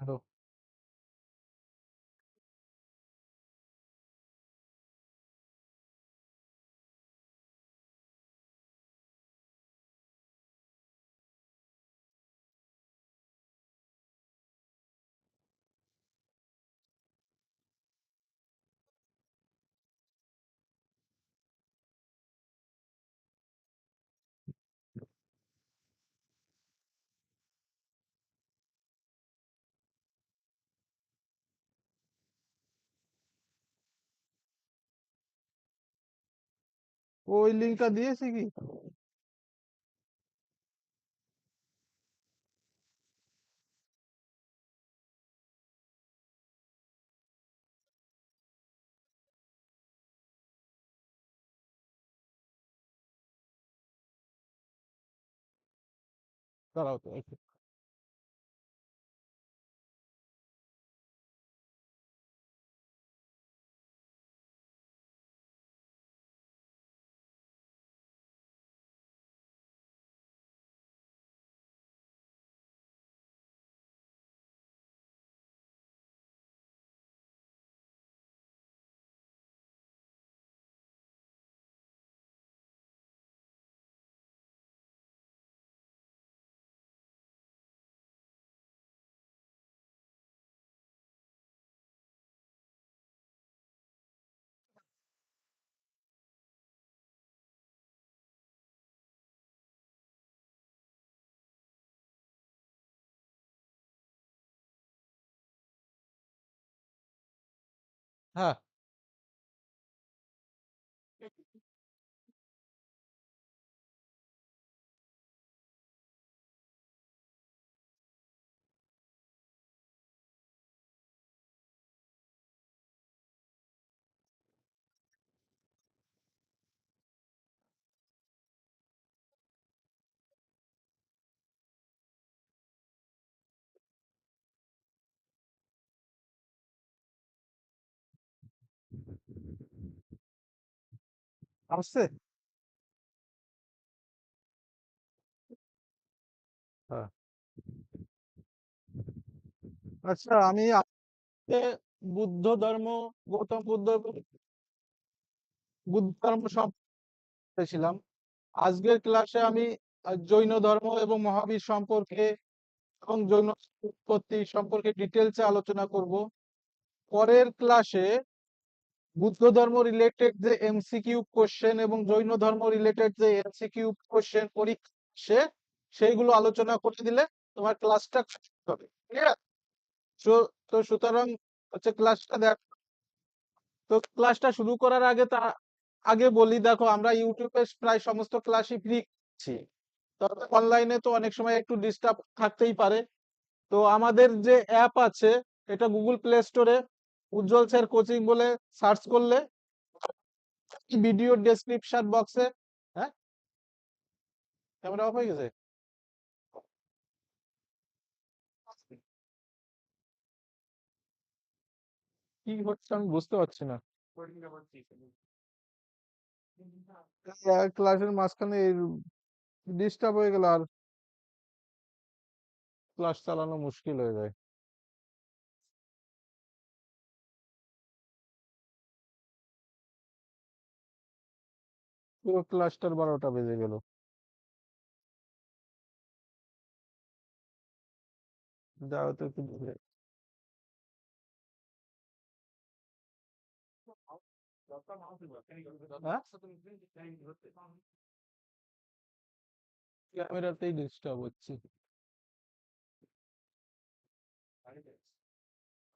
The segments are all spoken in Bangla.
Hello. ওই লিঙ্কটা দিয়েছে কি? দাঁড়াও তো হ্যাঁ। আসছে? হ্যাঁ। আচ্ছা আমি বুদ্ধ ধর্ম, গৌতম বুদ্ধ বুদ্ধ ধর্ম সম্পর্কে ছিলাম। আজকের ক্লাসে আমি জৈন ধর্ম এবং মহাবীর সম্পর্কে এবং জৈন উৎপত্তি সম্পর্কে ডিটেলসে আলোচনা করব। পরের ক্লাসে বুদ্ধ ধর্ম রিলেটেড যে এমসিকিউ কোশ্চেন এবং জৈন ধর্ম রিলেটেড যে এমসিকিউ কোশ্চেন পরীক্ষা আসে সেইগুলো আলোচনা করে দিলে তোমার ক্লাসটা হবে। ক্লিয়ার? সো, তো সুতরাং হচ্ছে ক্লাসটা দেখ, তো ক্লাসটা শুরু করার আগে তা, আগে বলি, দেখো আমরা ইউটিউবে প্রায় সমস্ত ক্লাসই ফ্রি করছি। অনলাইনে তো অনেক সময় একটু ডিস্টার্ব থাকতেই পারে। তো আমাদের যে অ্যাপ আছে, এটা গুগল প্লে স্টোরে উজ্জ্বল স্যার কোচিং বলে সার্চ করলে ভিডিও ডেসক্রিপশন বক্সে হ্যাঁ? ক্যামেরা অফ হয়ে গেছে? কি হচ্ছে আমি বুঝতে পারছি না। ক্লাসের মাঝখানে ডিস্টার্ব হয়ে গেল আর। ক্লাস চালানো মুশকিল হয়ে যায়। পুরো ক্লাসটার বারোটা বেজে গেল। যাও তো একটু দূরে হ্যাঁ? ক্যামেরাতেই ডিস্টার্ব হচ্ছে।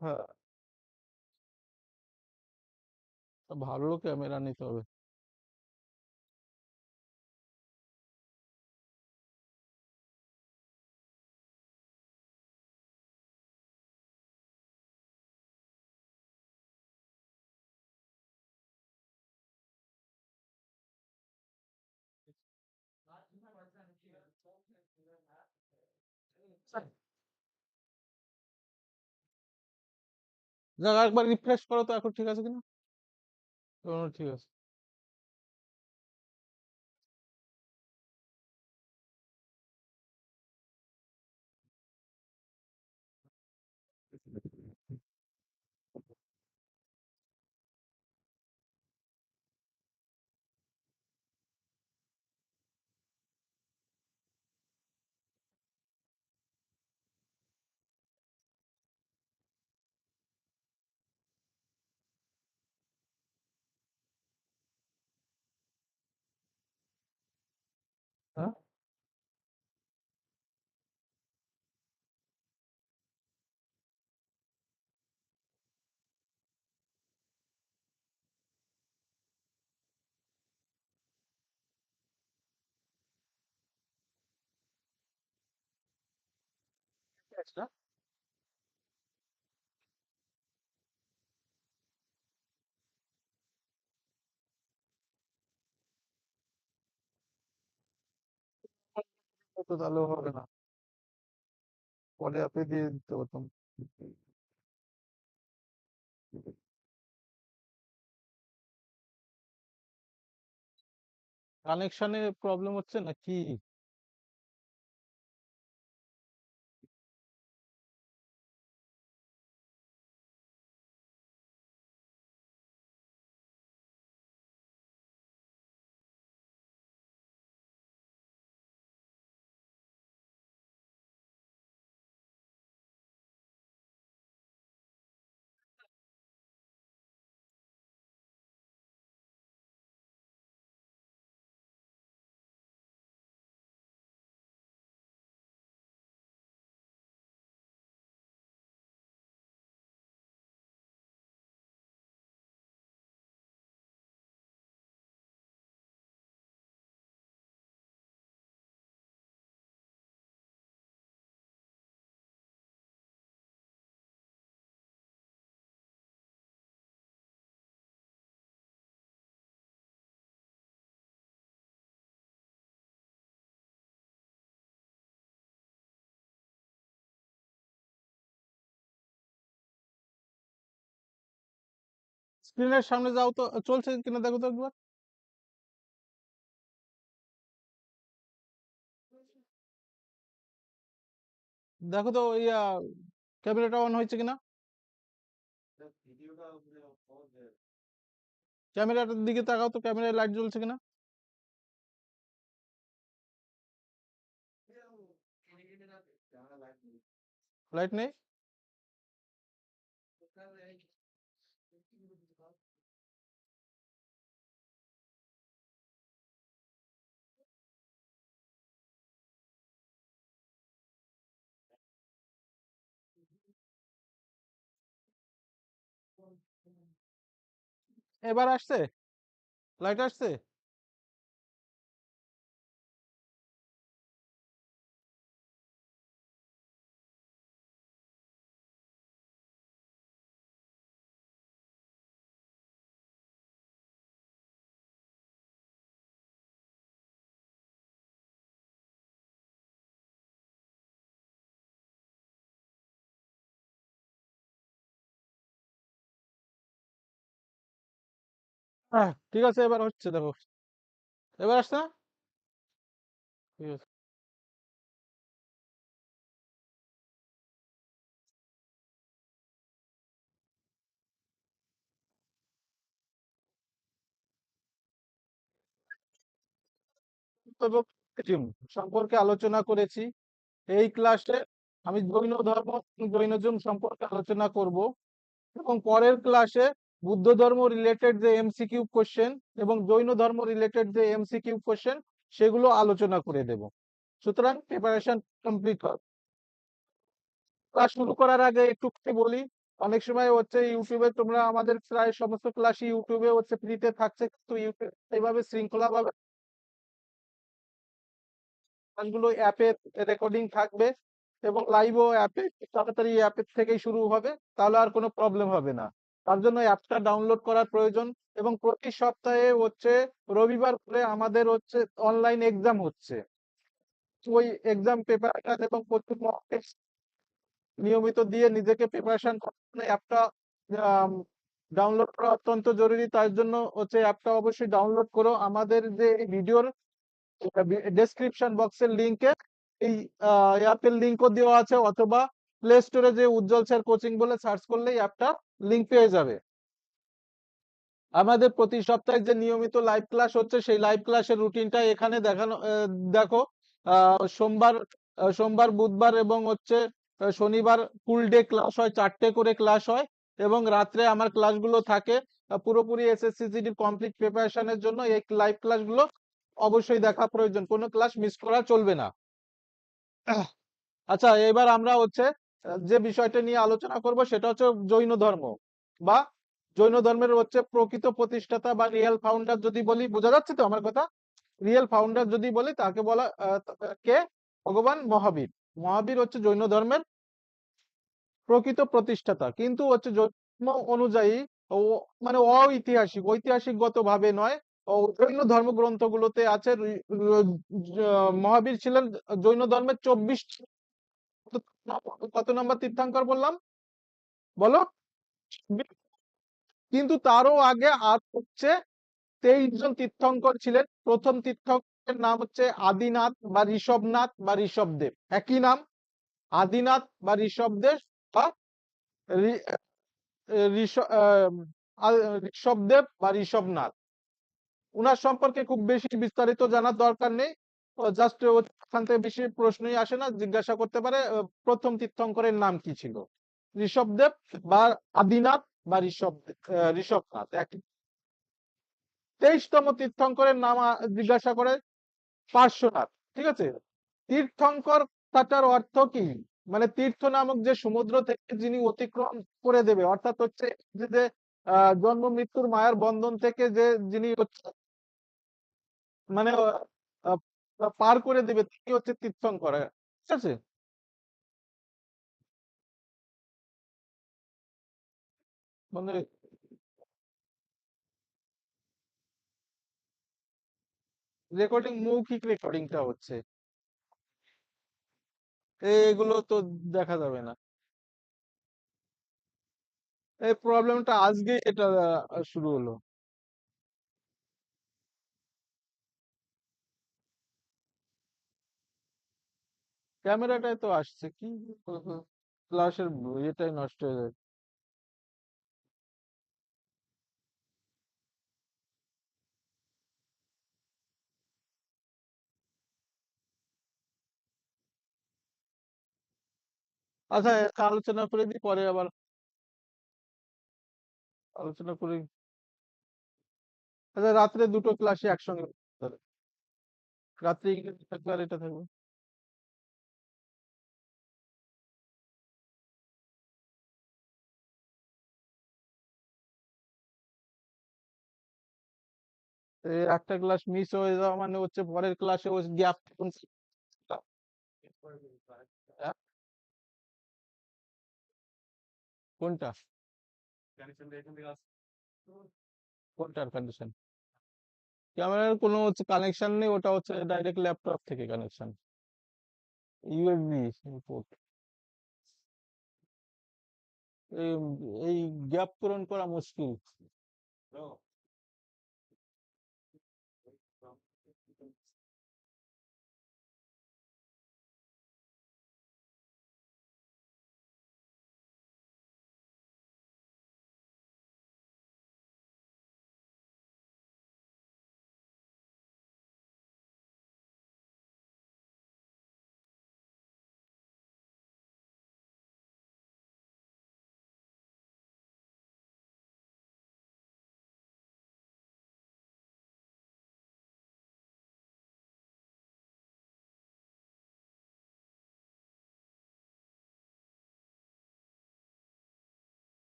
হ্যাঁ। ভালো ক্যামেরা নিতে হবে। যাক একবার রিফ্রেশ করো তো এখন ঠিক আছে কিনা ঠিক আছে। আচ্ছা তো তাহলে হবে না। পরে আপনি দিয়ে দিতে হতাম কানেকশনে প্রবলেম হচ্ছে না কি? স্ক্রিনের সামনে যাও তো, চলছে কিনা দেখো তো একবার। দেখো তো ইয়া, ক্যামেরাটা অন হয়েছে কিনা? ক্যামেরাটার দিকে তাকাও তো, ক্যামেরায় লাইট জ্বলছে কিনা? লাইট নেই? এবার আসছে? লাইট আসছে? হ্যাঁ ঠিক আছে, এবার হচ্ছে দেখো। এবার আসছে ঠিক আছে। সম্পর্কে আলোচনা করেছি। এই ক্লাসে আমি জৈন ধর্ম, জৈনজম সম্পর্কে আলোচনা করব এবং পরের ক্লাসে বুদ্ধ ধর্ম রিলেটেড যে এমসিকিউ কোশ্চেন এবং জৈন ধর্ম রিলেটেড যে এমসিকিউ কোশ্চেন সেগুলো আলোচনা করে দেব। সুতরাং প্রিপারেশন কমপ্লিট কর ক্লাস শুরু করার আগে একটু বলি? অনেক সময় হচ্ছে ইউটিউবে তোমরা আমাদের প্রায় সমস্ত ক্লাসই ইউটিউবে হচ্ছে ফ্রিতে থাকছে, কিন্তু ইউটিউব এইভাবে শৃঙ্খলা ভাবে ক্লাসগুলো অ্যাপে রেকর্ডিং থাকবে এবং লাইভও অ্যাপে তাড়াতাড়ি অ্যাপের থেকেই শুরু হবে, তাহলে আর কোনো প্রবলেম হবে না। তার জন্য অ্যাপটা ডাউনলোড করার প্রয়োজন এবং প্রতি সপ্তাহে হচ্ছে রবিবার করে আমাদের হচ্ছে অনলাইন এক্সাম হচ্ছে। ওই এক্সাম পেপার এবং প্রচুর test নিয়মিত দিয়ে নিজেকে প্রিপারেশন অ্যাপটা ডাউনলোড করা অত্যন্ত জরুরি। তার জন্য হচ্ছে অ্যাপটা অবশ্যই ডাউনলোড করো। আমাদের যে ভিডিওর ডেসক্রিপশন বক্সের লিংকে এই অ্যাপের লিংকও দেওয়া আছে অথবা প্লে স্টোরে যে উজ্জ্বল স্যার কোচিং বলে সার্চ করলেই অ্যাপটা লিংক পেয়ে যাবে। আমাদের প্রতি সপ্তাহে যে নিয়মিত লাইভ ক্লাস হচ্ছে, সেই লাইভ ক্লাসের রুটিনটা এখানে দেখানো দেখো সোমবার সোমবার, বুধবার এবং হচ্ছে শনিবার ফুল ডে ক্লাস হয়, চারটে করে ক্লাস হয় এবং রাত্রে আমার ক্লাসগুলো থাকে পুরোপুরি এসএসসি জিডির কমপ্লিট প্রিপারেশনের জন্য এই লাইভ ক্লাসগুলো অবশ্যই দেখা প্রয়োজন। কোনো ক্লাস মিস করা চলবে না। আচ্ছা এবার আমরা হচ্ছে যে বিষয়টা নিয়ে আলোচনা করব সেটা হচ্ছে জৈন ধর্ম বা জৈন ধর্মের হচ্ছে প্রকৃত প্রতিষ্ঠাতা বা রিয়েল ফাউন্ডার যদি বলি, বোঝা যাচ্ছে তো আমার কথা? রিয়েল ফাউন্ডার যদি বলি, তাকে বলা কে? ভগবান মহাবীর। মহাবীর হচ্ছে জৈন ধর্মের প্রকৃত প্রতিষ্ঠাতা। কিন্তু হচ্ছে জৈন অনুযায়ী মানে ঐতিহাসিক ঐতিহাসিকগত ভাবে নয় জৈন ধর্মগ্রন্থগুলোতে আছে মহাবীর ছিলেন জৈন ধর্মের চব্বিশ কত নম্বর তীর্থঙ্কর বললাম? বলো। কিন্তু তারও আগে আর হচ্ছে তেইশ জন তীর্থঙ্কর ছিলেন। প্রথম তীর্থঙ্করের নাম হচ্ছে আদিনাথ বা ঋষভনাথ বা ঋষভদেব। একই নাম। আদিনাথ বা ঋষভদেব বা ঋষভদেব বা ঋষভনাথ। উনার সম্পর্কে খুব বেশি বিস্তারিত জানার দরকার নেই। জাস্ট ওখান থেকে বেশি প্রশ্নই আসে না, জিজ্ঞাসা করতে পারে প্রথম তীর্থঙ্করের নাম কি ছিল? ঋষভদেব বা আদিনাথ বা ঋষভ ঋষভনাথ তেইশতম তীর্থঙ্করের নাম জিজ্ঞাসা করে পার্শ্বনাথ, ঠিক আছে? তীর্থঙ্কর তাটার অর্থ কি? মানে তীর্থ নামক যে সমুদ্র থেকে যিনি অতিক্রম করে দেবে, অর্থাৎ হচ্ছে যে জন্ম মৃত্যুর মায়ার বন্ধন থেকে যে যিনি মানে পার করে দেবে তিনি হচ্ছে তীর্থঙ্কর ঠিক আছে? মানে রেকর্ডিং, মৌখিক রেকর্ডিংটা হচ্ছে। এগুলো তো দেখা যাবে না। এই প্রবলেমটা আজকে এটা শুরু হলো। ক্যামেরাটায় তো আসছে কি ক্লাসের ইয়েটাই নষ্ট হয়ে যায়। আচ্ছা আলোচনা করে দিই পরে আবার আলোচনা করি আচ্ছা রাত্রে দুটো ক্লাসে একসঙ্গে রাত্রে ইংরেজি থাকবে আর এটা থাকবে। একটা ক্লাস মিস হয়ে যাওয়া মানে হচ্ছে পরের ক্লাসে ওই গ্যাপ কোনটা? কোনটার কন্ডিশন ক্যামেরার কোনো হচ্ছে কানেকশন নেই, ওটা হচ্ছে ডাইরেক্ট ল্যাপটপ থেকে কানেকশন ইউএসবি পোর্ট এই গ্যাপ পূরণ করা মুশকিল।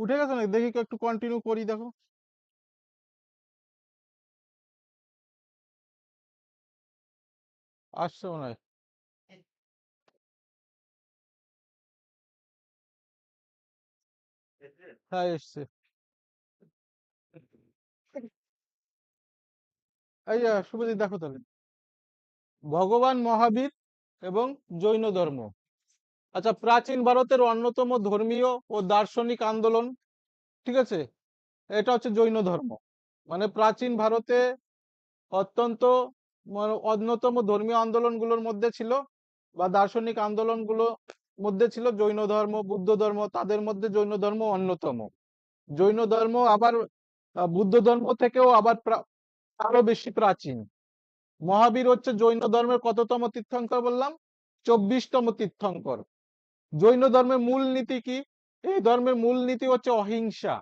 উঠে গেছে না দেখি একটু কন্টিনিউ করি, দেখো। আসছে মনে হয়। হ্যাঁ এসছে। এই শুভজিৎ, দেখো তাহলে। ভগবান মহাবীর এবং জৈন ধর্ম। আচ্ছা প্রাচীন ভারতের অন্যতম ধর্মীয় ও দার্শনিক আন্দোলন, ঠিক আছে? এটা হচ্ছে জৈন ধর্ম। মানে প্রাচীন ভারতে অত্যন্ত অন্যতম ধর্মীয় আন্দোলনগুলোর মধ্যে ছিল বা দার্শনিক আন্দোলনগুলো মধ্যে ছিল জৈন ধর্ম, বুদ্ধ ধর্ম, তাদের মধ্যে জৈন ধর্ম অন্যতম। জৈন ধর্ম আবার বুদ্ধ ধর্ম থেকেও আবার আরও বেশি প্রাচীন। মহাবীর হচ্ছে জৈন ধর্মের কততম তীর্থঙ্কর বললাম? চব্বিশতম তীর্থঙ্কর। জৈন ধর্মের মূল নীতি কি? এই ধর্মের মূল নীতি হচ্ছে অহিংসা,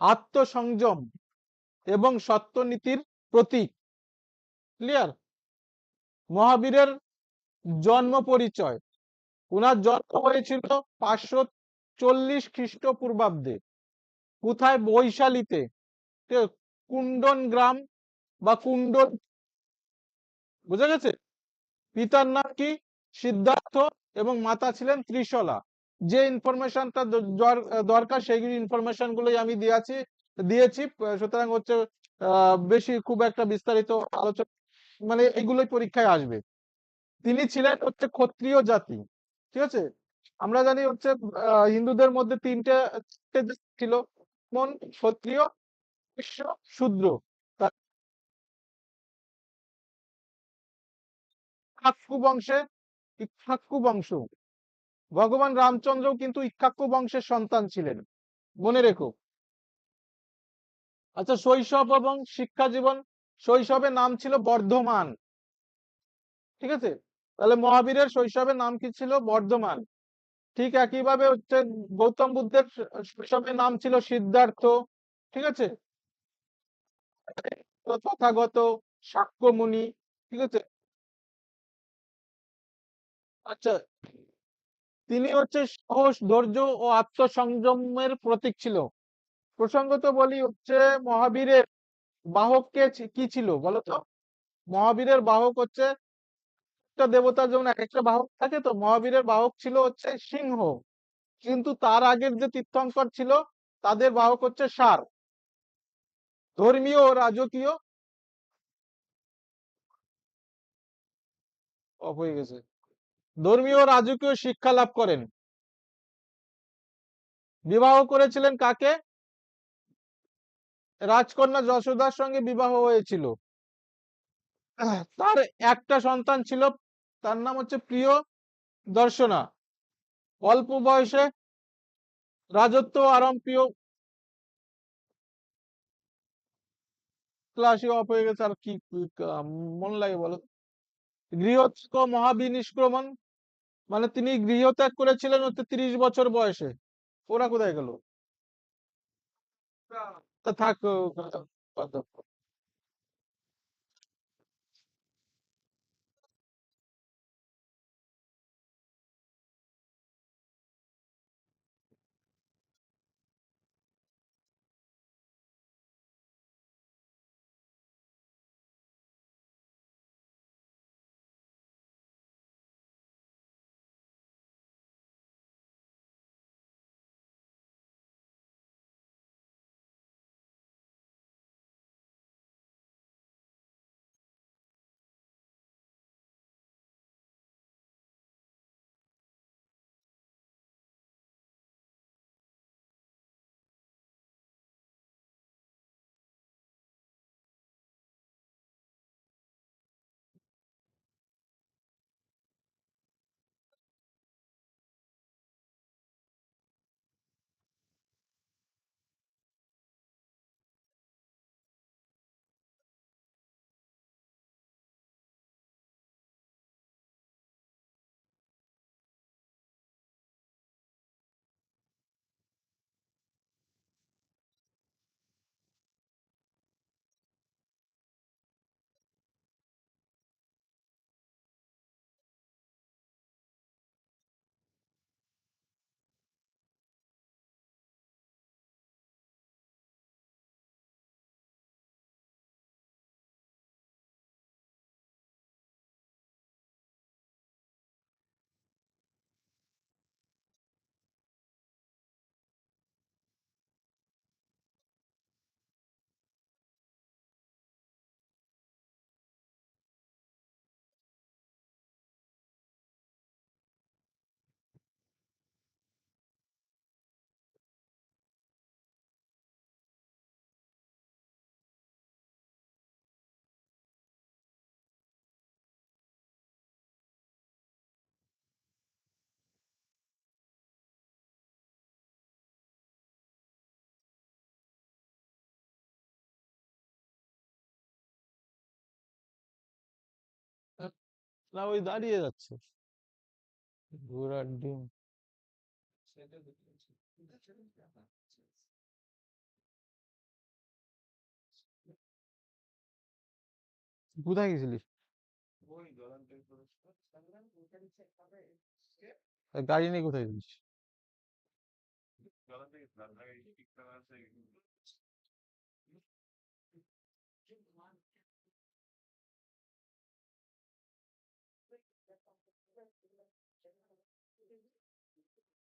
আত্মসংযম এবং সত্য নীতির প্রতীক। ক্লিয়ার মহাবীরের জন্ম পরিচয়। উনার জন্ম হয়েছিল পাঁচশো চল্লিশ খ্রিস্টপূর্বাব্দে। কোথায়? বৈশালীতে? কুণ্ডন গ্রাম বা কুণ্ডন বুঝা গেছে? পিতার নাম কি? সিদ্ধার্থ এবং মাতা ছিলেন ত্রিশলা। যে ইনফরমেশনটা দরকার সেই ইনফরমেশন গুলোই আমি দিয়েছি দিয়েছি। সুতরাং হচ্ছে বেশি খুব একটা বিস্তারিত আলোচনা মানে এগুলোই পরীক্ষায় আসবে। তিনি ছিলেন হচ্ছে ক্ষত্রিয় জাতি, ঠিক আছে? আমরা জানি হচ্ছে হিন্দুদের মধ্যে তিনটে ছিল কোন ক্ষত্রিয় শূদ্র। তা- ইক্ষ্বাকু বংশে ইক্ষ্বাকু বংশ। ভগবান রামচন্দ্রও কিন্তু ইক্ষ্বাকু বংশের সন্তান ছিলেন। মনে রেখো। আচ্ছা শৈশব এবং শিক্ষা জীবন, শৈশবে নাম ছিল বর্ধমান। ঠিক আছে? তাহলে মহাবীরের শৈশবের নাম কি ছিল? বর্ধমান। ঠিক একইভাবে হচ্ছে গৌতম বুদ্ধের শৈশবের নাম ছিল সিদ্ধার্থ। ঠিক আছে? তথাগত শাক্যমুনি ঠিক আছে? আচ্ছা তিনি হচ্ছে সাহস, ধৈর্য ও আত্মসংযমের প্রতীক ছিল। প্রসঙ্গত বলি হচ্ছে মহাবীরের বাহক কে কি ছিল বলতো মহাবীরের বাহক হচ্ছে একটা দেবতার যেমন এক একটা বাহক থাকে তো, মহাবীরের বাহক ছিল হচ্ছে সিংহ। কিন্তু তার আগের যে তীর্থঙ্কর ছিল, তাদের বাহক হচ্ছে সার। ধর্মীয় রাজকীয় অফ হয়ে গেছে। ধর্মীয় রাজকীয় শিক্ষা লাভ করেন। বিবাহ করেছিলেন কাকে? রাজকন্যা যশোদার সঙ্গে বিবাহ হয়েছিল। তার একটা সন্তান ছিল, তার নাম হচ্ছে প্রিয় দর্শনা। অল্প বয়সে রাজত্ব আরাম প্রিয় ক্লাসই অফ হয়ে গেছে, আর কি মন লাগে বলো। ও মহাবিনিষ্ক্রমণ মানে তিনি গৃহত্যাগ করেছিলেন হচ্ছে তিরিশ বছর বয়সে। ওরা কোথায় গেল? তা থাক না ওই দাঁড়িয়ে যাচ্ছে। ঘোড়ার ডিম। কোথায় গেছিলিস? গাড়ি নিয়ে কোথায় গেছিস